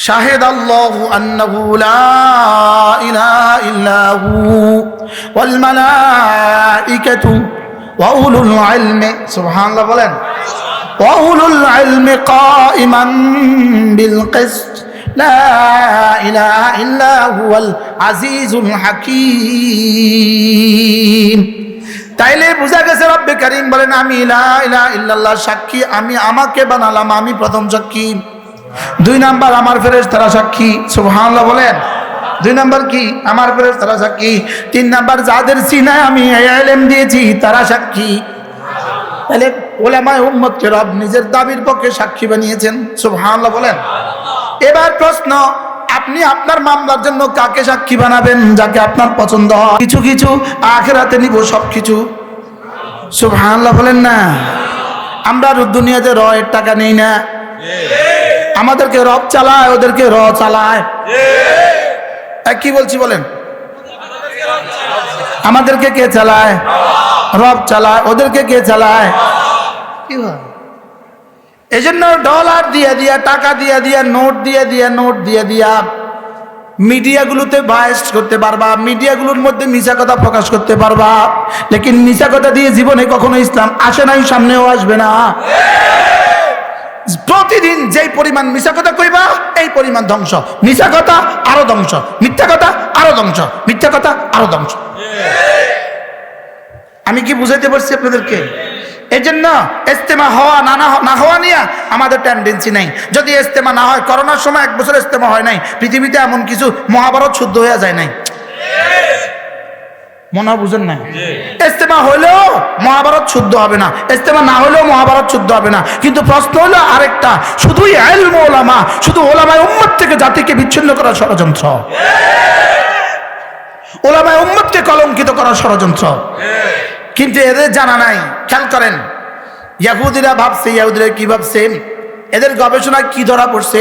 شهد الله أنه لا إله إلا هو والملائكة وأولو العلم سبحان الله بولن وأولو العلم قائما بالقسط لا إله إلا هو العزيز الحكيم তাইলে বোঝা গেছে রব্বে করিম বলেন আমি লা ইলাহা ইল্লাল্লাহ সাক্ষী আমি আমাকে বানালাম আমি প্রথম সাক্ষী দুই নাম্বার আমার ফেরেশ তারা সাক্ষী, সুবহানাল্লাহ বলেন। দুই নাম্বার কি? আমার ফেরেশ তারা সাক্ষী। তিন নাম্বার, যাদের সিনায় আমি এলেম দিয়েছি, তারা সাক্ষী। তাহলে ওলামায় উম্মতকে রব নিজের দাবির পক্ষে সাক্ষী বানিয়েছেন, সুবহানাল্লাহ বলেন। এবার প্রশ্ন, আপনি আপনার মামলার জন্য কাকে সাক্ষী বানাবেন, যাকে আপনার পছন্দ হয়? কিছু কিছু, আখেরাতে নিব সব কিছু সুবহানাল্লাহ বলেন না। আমরা দুনিয়াতে রয়ের টাকা নেই না। আমাদেরকে রব চালায় ওদেরকে র চালায়। কি বলছি বলেন? আমাদেরকে কে চালায়? রব চালায় ওদেরকে কে চালায়? কি এই জন্য ডলার দিয়ে দিয়া টাকা দিয়ে দিয়া নোট দিয়ে দিয়া নোট দিয়ে দিয়া মিডিয়াগুলোতে ভাইস্ট করতে পারবা মিডিয়াগুলোর মধ্যে মিশা কথা প্রকাশ করতে পারবা। লেকিন মিশা কথা দিয়ে জীবনে কখনো ইসলাম আসে নাই সামনেও আসবে না। প্রতিদিন যেই পরিমাণ মিশা কথা কইবা, এই পরিমাণ ধ্বংস। মিশা কথা, আরও ধ্বংস। মিথ্যা কথা, আরও ধ্বংস। মিথ্যা কথা, আরও ধ্বংস। আমি কি বুঝাইতে পারছি আপনাদেরকে? এই জন্য ইস্তেমা হওয়া, না না হওয়া নিয়ে আমাদের টেন্ডেন্সি নাই। যদি ইস্তেমা না হয়, করোনার সময় এক বছর ইস্তেমা হয় নাই, পৃথিবীতে এমন কিছু মহাভারত শুদ্ধ হয়ে যায় নাই। মনে বুঝেন নাই? ইস্তেমা হলেও মহাভারত শুদ্ধ হবে না। ইস্তেমা না হলেও মহাভারত শুদ্ধ হবে না। কিন্তু প্রশ্ন হলো আরেকটা শুধুই এলম ওলামা শুধু ওলামায় উম্মত থেকে জাতিকে বিচ্ছিন্ন করার ষড়যন্ত্র? ওলামায় উম্মতকে কলঙ্কিত করার ষড়যন্ত্র? কিন্তু এদের জানা নাই। খেয়াল করেন ইয়াহুদিরা ভাবছে ইয়াহুদিরা কি ভাবছে? এদের গবেষণায় কি ধরা পড়ছে?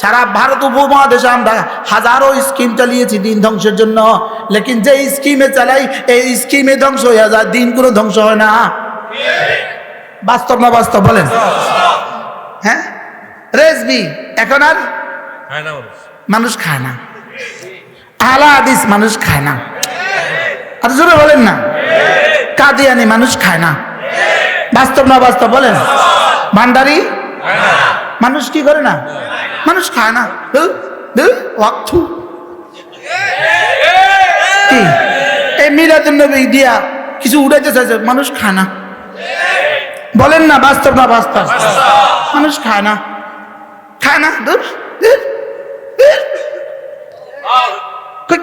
সারা ভারত উপমহাদেশে আমরা হাজারো স্কিম চালিয়েছি দিন ধ্বংসের জন্য। লেকিন যে স্কিমে চালাই এই স্কিমে ধ্বংস হয়ে যায় দিন কোনো ধ্বংস হয় না। বাস্তব না বাস্তব বলেন। হ্যাঁ? রেসবি এখন আর? মানুষ। খায় না। আলা আদিস মানুষ খায় না। আর জোরে বলেন না। কাদিয়ানি মানুষ খায় না। বাস্তব না বাস্তব বলেন। ভান্ডারি? মানুষ কি করে না? মানুষ খায় না। ধুর, কি? এই মিলাদুল নবী দিয়া কিছু উড়াইতে চাইছে মানুষ খায় না। বলেন না বাস্তব না বাস্তব? মানুষ খায় না। খায় না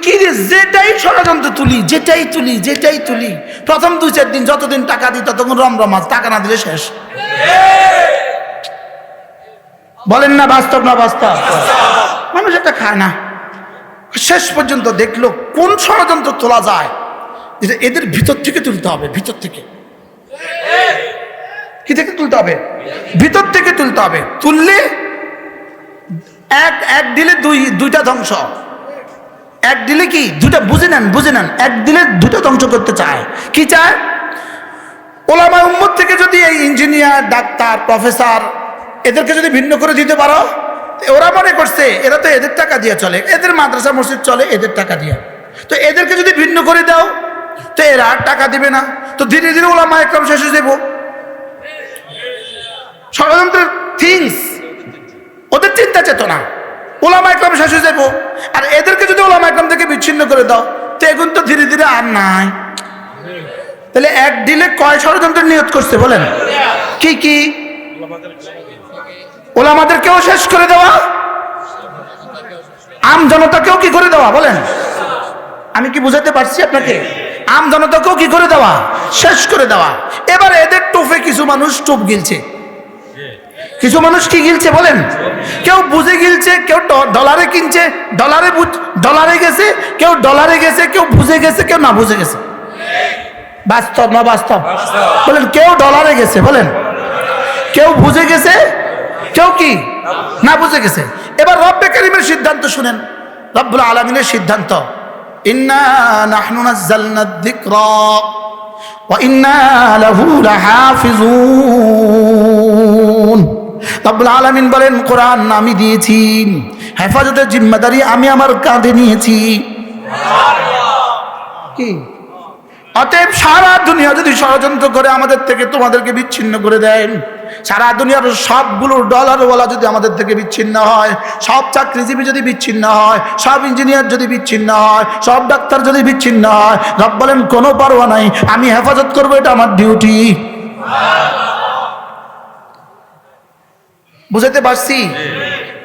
কি রে যেটাই ষড়যন্ত্র তুলি যেটাই তুলি যেটাই তুলি প্রথম দুই চার দিন যতদিন টাকা দিই ততক্ষণ রমরমাস টাকা না দিলে শেষ। বলেন না বাস্তব না বাস্তব? মানুষ এটা খায় না। শেষ পর্যন্ত দেখল কোন ষড়যন্ত্র তোলা যায়। এদের ভিতর থেকে তুলতে হবে, ভিতর থেকে। কি থেকে তুলতে হবে? ভিতর থেকে তুলতে হবে। তুললে এক এক দিলে দুই, দুইটা ধ্বংস। এক দিলে কি? দুটা বুঝে নেন বুঝে নেন। এক দিলে দুটো ধ্বংস করতে চায়। কি চায়? ওলামা উম্মত থেকে যদি এই ইঞ্জিনিয়ার ডাক্তার প্রফেসর এদেরকে যদি ভিন্ন করে দিতে পারো ওরা মনে করছে, এরা তো এদের টাকা দিয়ে চলে। এদের মাদ্রাসা মসজিদ চলে, এদের টাকা দিয়ে। তো এদেরকে যদি ভিন্ন করে দাও, তো এরা আর টাকা দিবে না। তো ধীরে ধীরে ওলামা একরম শেষ হয়ে দেবো ষড়যন্ত্রের থিংস ওদের চিন্তা চেতনা, ওলামা একরম শেষ যাব। আর এদেরকে যদি ওলামা একরম থেকে বিচ্ছিন্ন করে দাও, তো এখন তো ধীরে ধীরে আর নাই। তাহলে এক দিলে কয় ষড়যন্ত্র নিয়ত করছে বলেন? কি কি? ওলামাদেরকেও শেষ করে দেওয়া? আম জনতাকেও কি করে দেওয়া? বলেন। আমি কি বুঝাতে পারছি আপনাকে? আম জনতাকেও কি করে দেওয়া? শেষ করে দেওয়া। এবার এদের টোপে কিছু মানুষ টোপ গিলছে। কিছু মানুষ কি গিলছে বলেন? কেউ বুঝে গিলছে, কেউ ডলারে কিনছে, ডলারে ডলারে গেছে, কেউ ডলারে গেছে, কেউ বুঝে গেছে, কেউ না বুঝে গেছে। বাস্তব না বাস্তব? বলেন, কেউ ডলারে গেছে, বলেন। কেউ বুঝে গেছে কেউ কি? না বুঝে গেছে। এবার রব্বে করিমের সিদ্ধান্ত শুনেন। রব্বুল আলমিনের সিদ্ধান্ত। রব্বুল আলামিন বলেন কোরআন আমি দিয়েছি। হেফাজতের জিম্মাদারি আমি আমার কাঁধে নিয়েছি। কি? অতএব সারা দুনিয়া যদি ষড়যন্ত্র করে আমাদের থেকে তোমাদেরকে বিচ্ছিন্ন করে দেন সারা দুনিয়ার সবগুলো ডলারওয়ালা যদি আমাদের থেকে বিচ্ছিন্ন হয়, সব চাকরিজীবী যদি বিচ্ছিন্ন হয়, সব ইঞ্জিনিয়ার যদি বিচ্ছিন্ন হয়, সব ডাক্তার যদি বিচ্ছিন্ন হয়, রব বলেন কোনো পরোয়া নাই, আমি হেফাজত করব, এটা আমার ডিউটি বুঝাতে পারছি?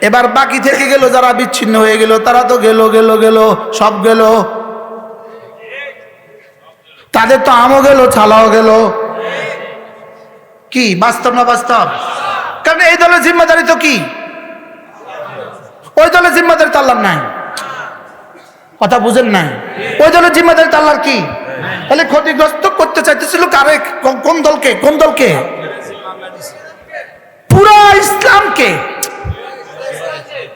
এবার বাকি থেকে গেল, যারা বিচ্ছিন্ন হয়ে গেল, তারা তো গেল গেল গেল, সব গেল। তাদের তো আমও গেল, ছালাও গেল। কি, বাস্তব না বাস্তব? কারণ এই দলের জিম্মাদারি তো কি? ওই দলের জিম্মাদারি তো নাই। কথা বুঝেন নাই? ওই দলের জিম্মাদারি তো আল্লাহর কি? তাহলে ক্ষতিগ্রস্ত করতে চাইতেছিল কারে? কোন- দলকে? কোন দলকে? পুরো ইসলামকে।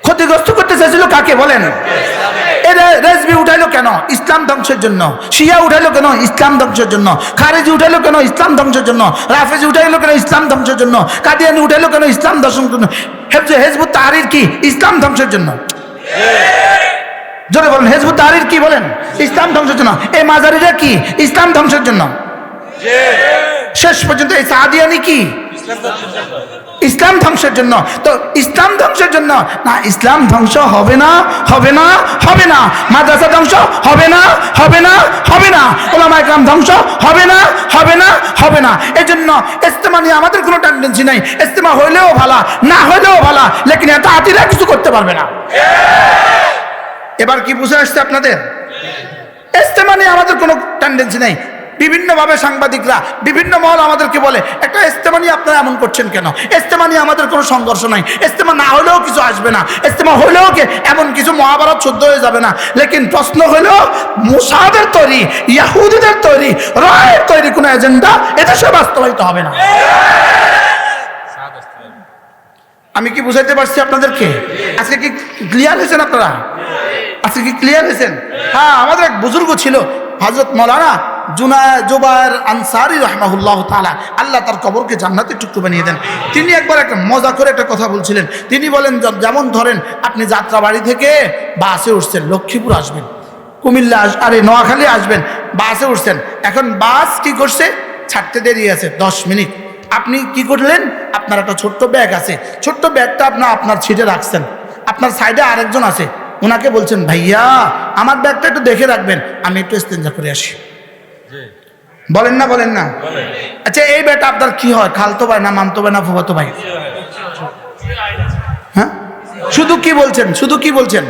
ক্ষতিগ্রস্ত করতে চাইছিল কাকে? বলেন। উঠাইলো কেন ইসলাম ধ্বংসের জন্য। শিয়া উঠাইলো কেন? ইসলাম ধ্বংসের জন্য। খারেজি উঠাইলো কেন? ইসলাম ধ্বংসের জন্য। রাফেজি উঠাইলো কেন? ইসলাম ধ্বংসের জন্য। কাদিয়ানি উঠাইলো কেন? ইসলাম ধ্বংসের জন্য হেফজে হেজবুত তাহারির কি? ইসলাম ধ্বংসের জন্য। জোরে বলেন, হেজবুত তাহারির কি বলেন? ইসলাম ধ্বংসের জন্য। এই মাজারিরা কি? ইসলাম ধ্বংসের জন্য। শেষ পর্যন্ত এই সাদিয়ানি কি? ইসলাম ধ্বংসের জন্য। তো ইসলাম ধ্বংসের জন্য, না, ইসলাম ধ্বংস হবে না হবে না হবে না। মাদ্রাসা ধ্বংস হবে না হবে না হবে না। ওলামা ইকরাম ধ্বংস হবে না হবে না হবে না। এই জন্য ইস্তেমা নিয়ে আমাদের কোনো টেন্ডেন্সি নাই। ইস্তেমা হইলেও ভালা, না হইলেও ভালা, লেকিন এত হাতিরা কিছু করতে পারবে না। এবার কি বুঝে আসছে আপনাদের? ইস্তেমা নিয়ে আমাদের কোনো টেন্ডেন্সি নেই। বিভিন্নভাবে সাংবাদিকরা, বিভিন্ন মহল আমাদেরকে বলে, একটা ইস্তেমা নিয়ে আপনারা এমন করছেন কেন? ইস্তেমা নিয়ে আমাদের কোনো সংঘর্ষ নাই। ইস্তেমা না হলেও কিছু আসবে না। ইস্তেমা হলেও কে এমন কিছু মহাভারত শুদ্ধ হয়ে যাবে না? লেকিন প্রশ্ন হলো, মুসাদের তৈরি, ইয়াহুদিদের তৈরি, রায়ের তৈরি কোনো এজেন্ডা এদেশে বাস্তবায়িত হবে না। আমি কি বুঝাইতে পারছি আপনাদেরকে? আজকে কি ক্লিয়ার হয়েছেন আপনারা? আজকে কি ক্লিয়ার হয়েছেন? হ্যাঁ আমাদের এক বুজুর্গ ছিল হজরত মৌলানা আনসারি রহমাহুল্লাহ তালা আল্লাহ তার কবরকে জান্নাতের টুকরো বানিয়ে দেন। তিনি একবার একটা মজা করে একটা কথা বলছিলেন। তিনি বলেন যেমন ধরেন, আপনি যাত্রাবাড়ি থেকে বাসে উঠছেন, লক্ষ্মীপুর আসবেন, কুমিল্লা আস আরে, নোয়াখালী আসবেন, বাসে উঠছেন। এখন বাস কি করছে? ছাড়তে দেরি আছে, দশ মিনিট। আপনি কি করলেন? আপনার একটা ছোট্ট ব্যাগ আছে। ছোট্ট ব্যাগটা আপনার আপনার ছিটে রাখছেন। আপনার সাইডে আরেকজন আছে। ওনাকে বলছেন, ভাইয়া, আমার ব্যাগটা একটু দেখে রাখবেন, আমি একটু ইস্তেঞ্জা করে আসি। বলেন না বলেন না। আচ্ছা এই বেটা আপনার কি হয়? খালতো ভাই না মামতো ভাই না ফুফাতো ভাই? হ্যাঁ? শুধু কি বলছেন? শুধু কি বলছেন?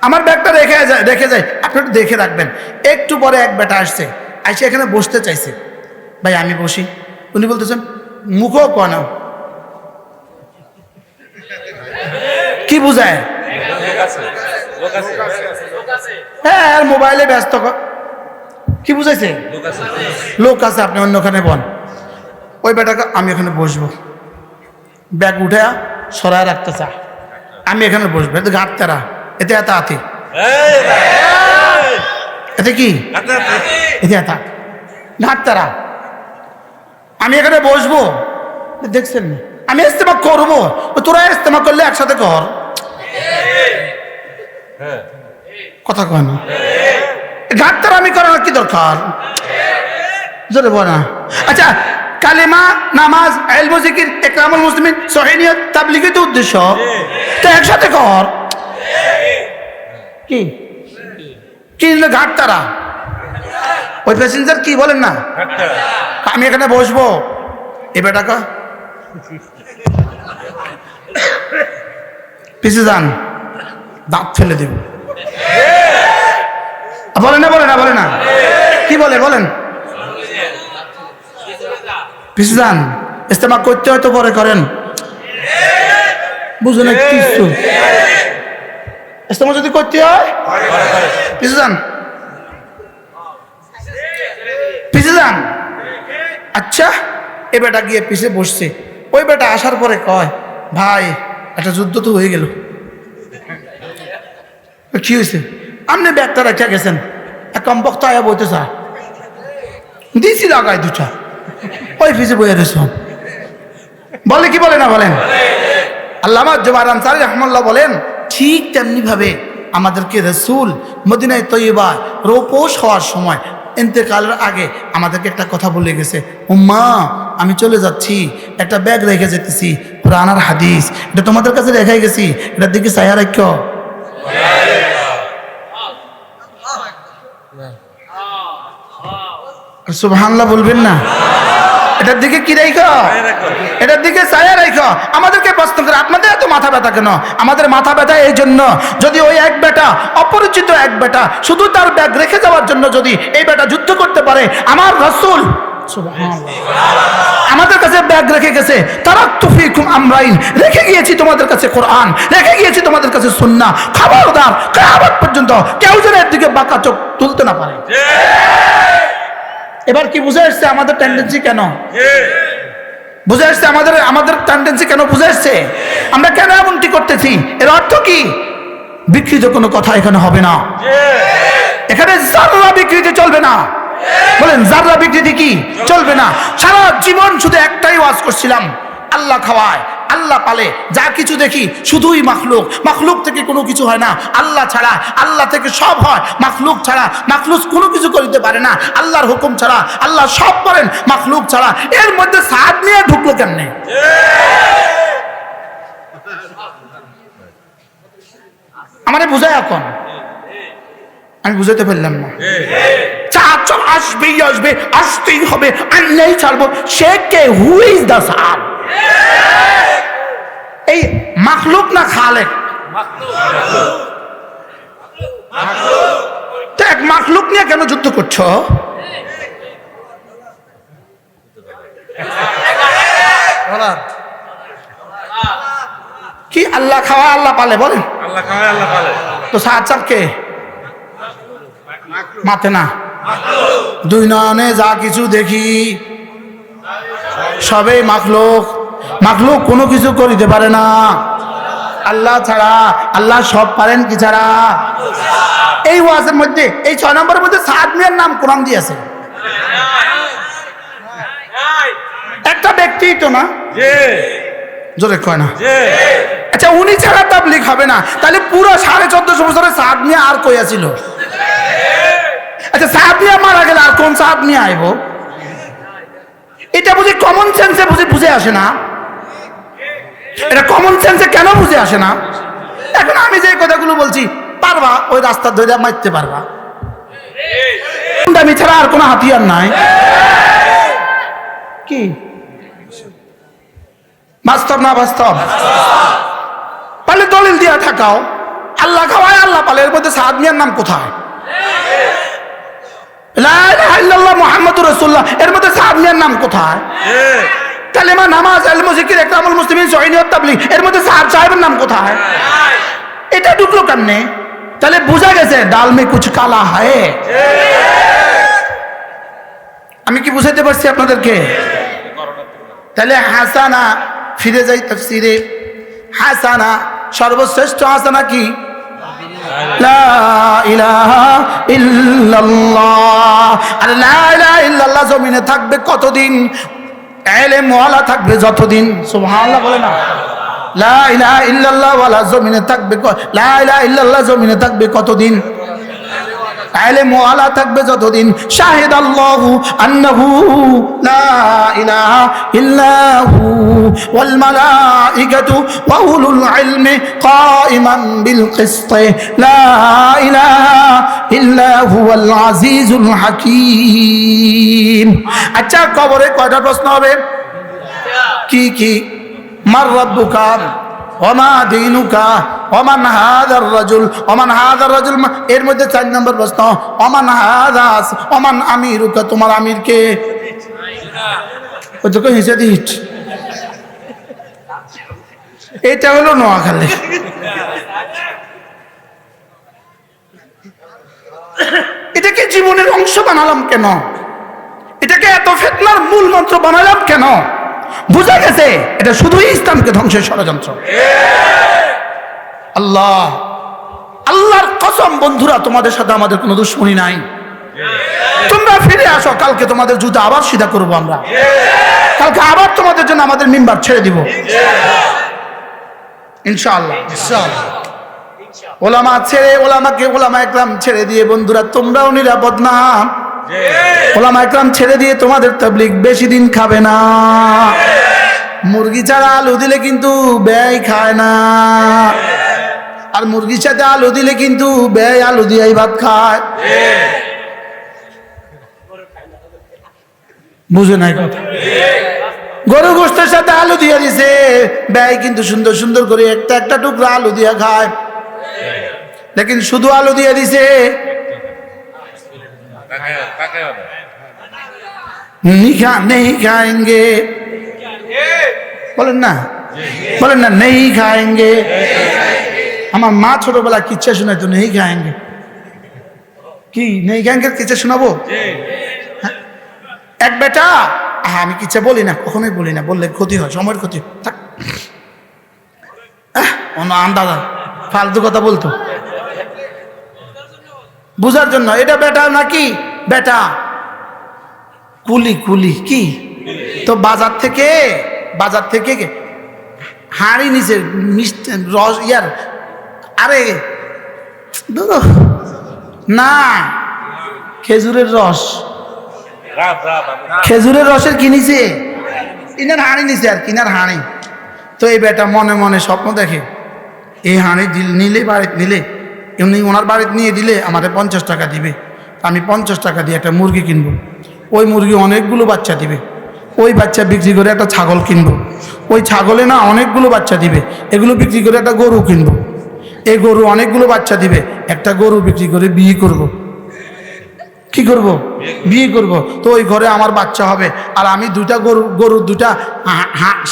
আমার ব্যাগটা রেখে যায় রেখে যায় আপনি একটু দেখে রাখবেন। একটু পরে এক বেটা আসছে। আসে এখানে বসতে চাইছে। ভাই আমি বসি। উনি বলতেছেন মুখও কন কি বুঝায়? হ্যাঁ আর মোবাইলে ব্যস্ত ক- কি বুঝাইছে লোক আছে। আপনি অন্যখানে বল ওই বেটাকে আমি এখানে বসবো। ব্যাগ উঠে সরায় রাখতে চা। আমি এখানে বসবো। এতে ঘাট তেরা। এতে এত আতি। এতে কি? এতে এত ঘাট তেরা। আমি এখানে বসবো। দেখছেন না? আমি ইস্তেমা করব। তোরা ইস্তেমা করলে একসাথে কর। কথা কয় না। ঘাটতার আমি করার কি দরকার? আচ্ছা কালিমা, নামাজ এলমু জিকির একরামুল মুসলিমিন সহিনিয়ত তাবলিগই তো উদ্দেশ্য। তো একসাথে কর। কি? কি ঘাট তারা ওই প্যাসেঞ্জার কি বলেন না? আমি এখানে বসবো। এ বেটাকা পিছিয়ে যান। দাঁত ফেলে দেব। বলে না বলে না বলে না। কি বলে, বলেন। পিছিয়ে যান ইস্তেমা করতে হয়তো পরে করেন। বুঝলেন কিছু। ইস্তেমা যদি করতে হয় পিছিয়ে যান পিছিয়ে যান আচ্ছা এ বেটা গিয়ে পিছে বসছে। ওই বেটা আসার পরে কয়, ভাই, একটা যুদ্ধ তো হয়ে গেল। কি হয়েছে? আপনি ব্যাগটা রেখে গেছেন। এক কমপক্ত আয়া বইতে চা দিয়েছি লাগাই দুটা ওই পিছে বইয়ে রয়েছ বলে কি বলে না বলেন? আল্লামা জুবার আনসারি রহমাল্লাহ বলেন, ঠিক তেমনি ভাবে আমাদেরকে রসুল মদিনায় তৈবা রোপোষ হওয়ার সময় ইন্তেকালের আগে আমাদেরকে একটা কথা বলে গেছে। উম্মা, আমি চলে যাচ্ছি, একটা ব্যাগ রেখে যেতেছি পুরানার হাদিস। এটা তোমাদের কাছে রেখে গেছি, এটার দিকে চাইয়া রাখ সুবহানাল্লাহ বলবেন না? এটার দিকে কি রাইখো এটার দিকে ছায়া রাইখো আমাদেরকে প্রশ্ন করে, আপনাদের এত মাথা ব্যথা কেন? আমাদের মাথা ব্যথা এই জন্য যদি ওই এক বেটা, অপরিচিত এক বেটা শুধু তার ব্যাগ রেখে যাওয়ার জন্য যদি এই বেটা যুদ্ধ করতে পারে, আমার রসুল আমাদের কাছে ব্যাগ রেখে গেছে। তারা তুফিকুম আমরাইন, রেখে গিয়েছি তোমাদের কাছে কোরআন, রেখে গিয়েছি তোমাদের কাছে সুন্না খবরদার, কেয়ামত পর্যন্ত কেউ যেন এর দিকে বাঁকা চোখ তুলতে না পারে। এবার কি বুঝে আসছে আমাদের টেন্ডেন্সি কেন? বুঝে আসছে আমাদের আমাদের টেন্ডেন্সি কেন বুঝে আসছে? আমরা কেন এমনটি করতেছি? এর অর্থ কি? বিকৃত কোনো কথা এখানে হবে না। এখানে জাররা বিকৃতি চলবে না। বলেন জাররা বিকৃতি কি? চলবে না। সারা জীবন শুধু একটাই ওয়াজ করছিলাম আল্লাহ খাওয়ায়। আল্লাহ পালে, যা কিছু দেখি শুধুই মাখলুক। মাখলুক থেকে কোনো কিছু হয় না। আল্লাহ ছাড়া, আল্লাহ থেকে সব হয়। মাখলুক ছাড়া মাখলুক কোনো কিছু করিতে পারে না। আল্লাহর হুকুম ছাড়া, আল্লাহ সব করেন। মাখলুক ছাড়া, এর মধ্যে সাদ নিয়ে ঢুকলো কেমনে? আমারে বুঝায় এখন? আমি বুঝাতে পারলাম না। আসবেই আসবে আসতেই হবে। আনলেই ছাড়বো। সে কে? হু ইজ দ্য সার এই মাখলুক না খালেক? তো এক মাখলুক নিয়ে কেন যুদ্ধ করছ? কি আল্লাহ খাওয়া আল্লাহ পালে বলেন। আল্লাহ খাওয়ায় আল্লাহ পালে। তো কে? মাথে না। দুই নয়নে যা কিছু দেখি সবেই মাখলুক। মাখলুক কোনো কিছু করিতে পারে না। আল্লাহ ছাড়া আল্লাহ সব পারেন কি ছাড়া? এই ওয়াজের মধ্যে এই ছয় নম্বরের মধ্যে সাত মিয়ার নাম কোরআন দিয়েছে। একটা ব্যক্তি তো না? জোরে কয় না? আচ্ছা উনি ছাড়া তাবলিক হবে না। তাহলে পুরো সাড়ে চোদ্দশো বছরে সাদ নিয়ে আর কইয়া ছিল আচ্ছা সাদ নিয়ে মারা গেলে আর কোন সাদ নিয়ে আইব? এটা বুঝি কমন সেন্সে বুঝি বুঝে আসে না? এটা কমন সেন্সে কেন বুঝে আসে না? এখন আমি যে কথাগুলো বলছি, পারবা, ওই রাস্তা ধরে মারতে পারবা। আমি ছাড়া আর কোনো হাতিয়ার নাই। কি? বাস্তব না বাস্তব? পারলে দলিল দিয়া থাকাও। আল্লাহ খাওয়ায়, আল্লাহ পালে এর মধ্যে সাদ মিয়ার নাম কোথায়? মোহাম্মদ রসুল্লাহ এর মধ্যে সাদ মিয়ার নাম কোথায়? কালেমা নামাজ আল মুজিকির একরামুল মুসলিমিন সহিনিয়ত তাবলিগ, এর মধ্যে সাহাব সাহেবের নাম কোথায়? এটা ঢুকলো কেমনে তাহলে বোঝা গেছে, ডাল মে কুছ কালা হায়। আমি কি বুঝাইতে পারছি আপনাদেরকে? তাহলে হাসানা, ফিরে যাই তাফসিরে। হাসানা, সর্বশ্রেষ্ঠ হাসানা কি? আর জমিনে থাকবে কতদিন? এলেম ওয়ালা থাকবে যতদিন, সুবহানাল্লাহ বলে না। লা ইলাহা ইল্লাল্লাহ ওয়ালা জমিনে থাকবে লা ইলাহা ইল্লাল্লাহ জমিনে থাকবে কতদিন? এলেম ওয়ালা থাকবে যতদিন। শাহিদ আল্লাহু আন্নাহু লা ইলাহা ইল্লাহু ওয়াল মালাইকাতু ওয়া উলুল ইলমি কাইমান বিল কিসত। লা ইলাহা ইল্লা হুয়াল আজিজুল হাকীম। আচ্ছা কবরে কয়টা প্রশ্ন হবে? কি কি? মার রব্বুকা, ওমা দিনুকা ওমান হাদার রাজুল ওমান হাদার রাজুল এর মধ্যে চার নম্বর প্রশ্ন ওমান হাদাস ওমান আমিরুকা, তোমার আমির কে? ওই তোকে হিসে দিট এটা হলো নোয়াখালী। এটাকে জীবনের অংশ বানালাম কেন? এটাকে এত ফেতনার মূল মন্ত্র বানালাম কেন? বোঝা গেছে এটা শুধুই ইসলামকে ধ্বংসের ষড়যন্ত্র। আল্লাহ, আল্লাহর কসম বন্ধুরা, তোমাদের সাথে আমাদের কোনো দুশ্মনী নাই। তোমরা ফিরে আসো, কালকে তোমাদের জুতা আবার সিধা করব আমরা। কালকে আবার তোমাদের জন্য আমাদের মেম্বার ছেড়ে দিব। ইনশাআল্লাহ। ওলামা ছেড়ে, ওলামাকে ওলামা একরাম ছেড়ে দিয়ে বন্ধুরা, তোমরাও নিরাপদ না। ওলামা একরাম ছেড়ে দিয়ে তোমাদের তাবলিগ বেশি দিন খাবে না। মুরগি ছাড়া আলু দিলে কিন্তু ব্যয় খায় না। আর মুরগির সাথে আলু দিলে কিন্তু ব্যয় আলু দিয়েই ভাত খায়। বুঝে নাই কথা? গরু গোস্তের সাথে আলু দিয়ে দিছে, ব্যয় কিন্তু সুন্দর সুন্দর করে একটা একটা টুকরা আলু দিয়ে খায়। লেকিন শুধু আলু দিয়ে দিছে নিখা নেই খায়েঙ্গে বলেন না। বলেন না নেই খায়েঙ্গে আমার মা ছোটবেলা কিচ্ছা শোনাইতো নেই খায়েঙ্গে কি নেই খায়েঙ্গে কিচ্ছা শোনাবো? হ্যাঁ। এক বেটা? হ্যাঁ আমি কিচ্ছা বলি না, কখনোই বলি না, বললে ক্ষতি হয়, সময়ের ক্ষতি। থাক। অন্য আন্দাজা ফালতু কথা বলতো। বুঝার জন্য এটা বেটা নাকি? বেটা। কুলি কুলি কি? তো বাজার থেকে বাজার থেকে হাঁড়ি নিচে মিষ্টি রস ইয়ার। আরে ধরো না খেজুরের রস। খেজুরের রসের কিনিছে কিনার হাঁড়ি নিছে আর কিনার হাঁড়ি। তো এই বেটা মনে মনে স্বপ্ন দেখে এই হাঁড়ি নিলে বাড়িতে নিলে এমনি ওনার বাড়িতে নিয়ে দিলে আমাদের পঞ্চাশ টাকা দিবে। আমি পঞ্চাশ টাকা দিয়ে একটা মুরগি কিনব। ওই মুরগি অনেকগুলো বাচ্চা দিবে। ওই বাচ্চা বিক্রি করে একটা ছাগল কিনব। ওই ছাগলে না অনেকগুলো বাচ্চা দিবে। এগুলো বিক্রি করে একটা গরু কিনব। এই গরু অনেকগুলো বাচ্চা দিবে। একটা গরু বিক্রি করে বিয়ে করব। কি করব? বিয়ে করব। তো ওই ঘরে আমার বাচ্চা হবে। আর আমি দুটা গরু, গরুর দুটা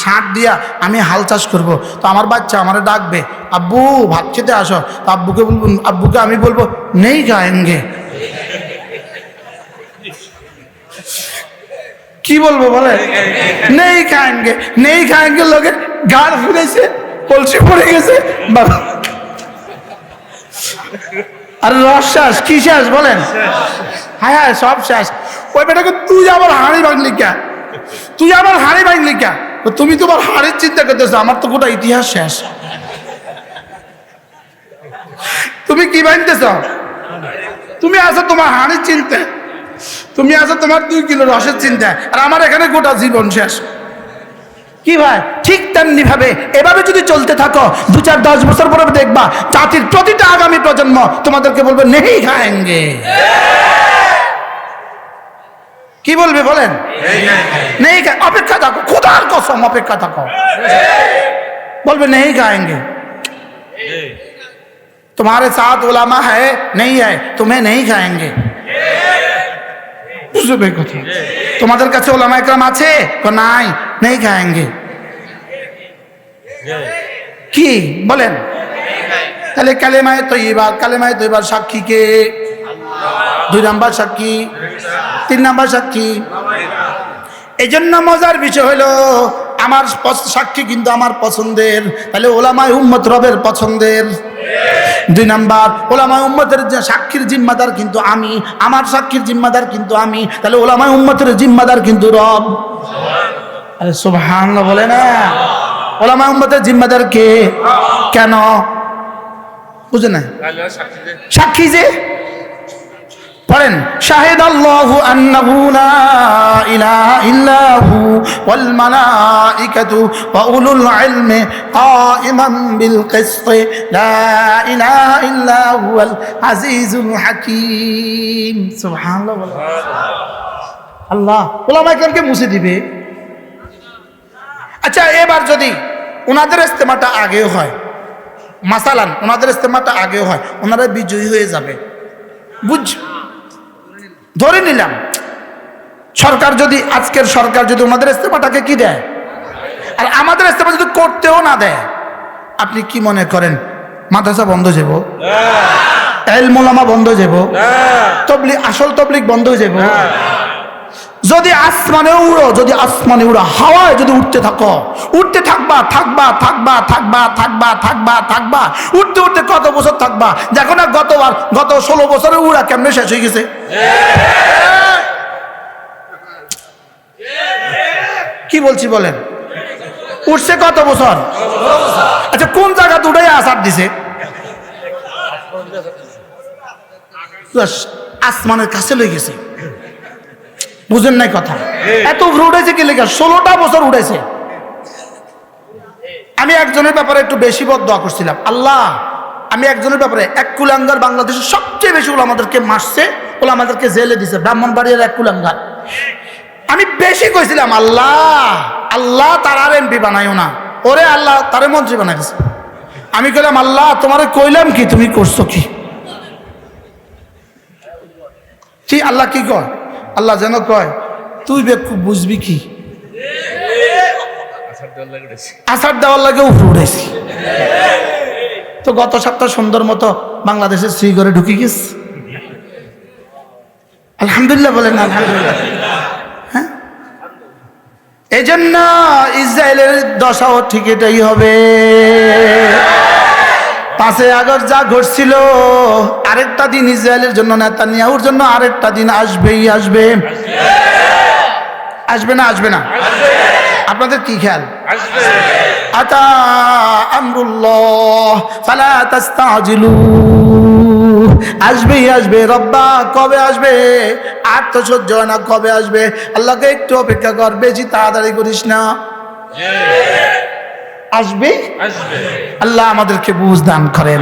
শাঁট দিয়া আমি হাল চাষ করব। তো আমার বাচ্চা আমারে ডাকবে, আব্বু, ভাত খেতে আসো। তো আব্বুকে বলব, আব্বুকে আমি বলব, নেই খায়েঙ্গে কি বলব বলে? নেই খায়েঙ্গে নেই খায়েঙ্গে লোকে গাড় ফিরেছে কলসি পড়ে গেছে। বাবা। আর রস শেষ, কি শেষ বলেন? হ্যাঁ হ্যাঁ সব শেষ। ওই বেটাকে তুই আবার হাঁড়ি ভাঙলি কে? তুই আবার হাঁড়ি ভাঙলি কে? তুমি তোমার হাঁড়ির চিন্তা করতেছো, আমার তো গোটা ইতিহাস শেষ। তুমি কি ভাঙতেছ? তুমি আছো তোমার হাঁড়ির চিন্তা। তুমি আছো তোমার দুই কিলো রসের চিন্তা। আর আমার এখানে গোটা জীবন শেষ। কি ভাই? ঠিক তেমনি ভাবে এভাবে যদি চলতে থাকো, দু চার দশ বছর পরে দেখবা, জাতির প্রতিটা আগামী প্রজন্ম তোমাদেরকে বলবে নেই খায়েঙ্গে। কি বলবে বলেন? নেই অপেক্ষা থাকো খুদার কসম, অপেক্ষা থাকো। বলবে নেই খায়েঙ্গে। तुम्हारे साथ ওলামা है নেই है तुम्हें नहीं खाएंगे বুঝবে কথা? তোমাদের কাছে ওলামা একরাম আছে? নাই নেই খায়েঙ্গে। কি? বলেন। তাহলে কালেমায় তৈবার কালেমায় তৈবার সাক্ষী কে? দুই নাম্বার সাক্ষী। তিন নাম্বার সাক্ষী। এই জন্য মজার বিষয় হলো, আমার সাক্ষী কিন্তু আমার পছন্দের। তাহলে ওলামায় উম্মত রবের পছন্দের। দুই নাম্বার, ওলামায় উম্মতের যে সাক্ষীর জিম্মাদার কিন্তু আমি, আমার সাক্ষীর জিম্মাদার কিন্তু আমি। তাহলে ওলামায় উম্মতের জিম্মাদার কিন্তু রব। আরে বলে না? ওলামায় উম্মতের জিম্মাদার কে কেন? বুঝে না? সাক্ষী যে? পড়েন শাহিদ আল্লাহু আন্নাহু লা ইলাহা ইল্লাহু ওয়াল মালাইকাতু ওয়া উলুল ইলমি কাইমান বিল কিসত। লা ইলাহা ইল্লা হুয়াল আজিজুল হাকীম। সুবহানাল্লাহ। আল্লাহ ওলামা একরামকে মুছে দিবে? আচ্ছা এবার যদি ওনাদের ইস্তেমাটা আগেও হয়। মাসালান ওনাদের ইস্তেমাটা আগেও হয়। ওনারা বিজয়ী হয়ে যাবে। বুঝ ধরে নিলাম সরকার যদি আজকের সরকার যদি ওনাদের ইস্তেমাটাকে কি দেয়? আর আমাদের ইস্তেমা যদি করতেও না দেয় আপনি কি মনে করেন? মাদ্রাসা বন্ধ যাব? এলমোলামা বন্ধ যাব? তবলিক আসল তবলিক বন্ধ হয়ে যাব? যদি আসমানে উড়ো, যদি আসমানে উড়ো, হাওয়ায় যদি উঠতে থাকো উঠতে থাকবা থাকবা থাকবা থাকবা থাকবা থাকবা থাকবা উঠতে উঠতে কত বছর থাকবা? দেখো না গতবার, গত ষোলো বছরে উড়া কেমনে শেষ হয়ে গেছে? কি বলছি বলেন? উঠছে কত বছর? আচ্ছা কোন জায়গা দুটাই আসার দিছে? আসমানের কাছে লই গেছে। বুঝেন নাই কথা। এত উপরে উঠেছে কি লেখা ষোলোটা বছর উঠেছে আমি একজনের ব্যাপারে একটু বেশি বদ দোয়া করছিলাম। আল্লাহ, আমি একজনের ব্যাপারে এক কুলাঙ্গার বাংলাদেশের সবচেয়ে বেশি ওলা আমাদেরকে মারছে ওলা আমাদেরকে জেলে দিছে, ব্রাহ্মণবাড়িয়ার এক কুলাঙ্গার। আমি বেশি কইছিলাম, আল্লাহ আল্লাহ তার আর এমপি বানাইও না। ওরে আল্লাহ, তারে মন্ত্রী বানাই দিছে। আমি কইলাম, আল্লাহ, তোমারে কইলাম কি, তুমি করছ কি, আল্লাহ কি কয়? আল্লাহ যেন কয় তুই বেকু বুঝবি কি? আসার দেওয়ার লাগে উপরে উঠেছি। তো গত সপ্তাহ সুন্দর মতো বাংলাদেশের শ্রীগড়ে ঢুকে গেছে। আলহামদুলিল্লাহ বলেন আলহামদুলিল্লাহ। হ্যাঁ? এই জন্য ইসরায়েলের দশাও ঠিক এটাই হবে। পাঁচে আগস্ট যা ঘটছিল, আরেকটা দিন ইসরায়েলের জন্য, নেতানিয়াহুর জন্য আরেকটা দিন আসবেই, আসবে। আসবে না আসবে না? আপনাদের কি খেয়াল? আতা আমরুল্লাহ, ফালা তাস্তাজিলু। আসবেই, আসবে। রব্বা, কবে আসবে? আর তো সহ্য হয় না, কবে আসবে? আল্লাহকে একটু অপেক্ষা কর, বেশি তাড়াতাড়ি করিস না। আসবে? আল্লাহ আমাদেরকে বুঝ দান করেন।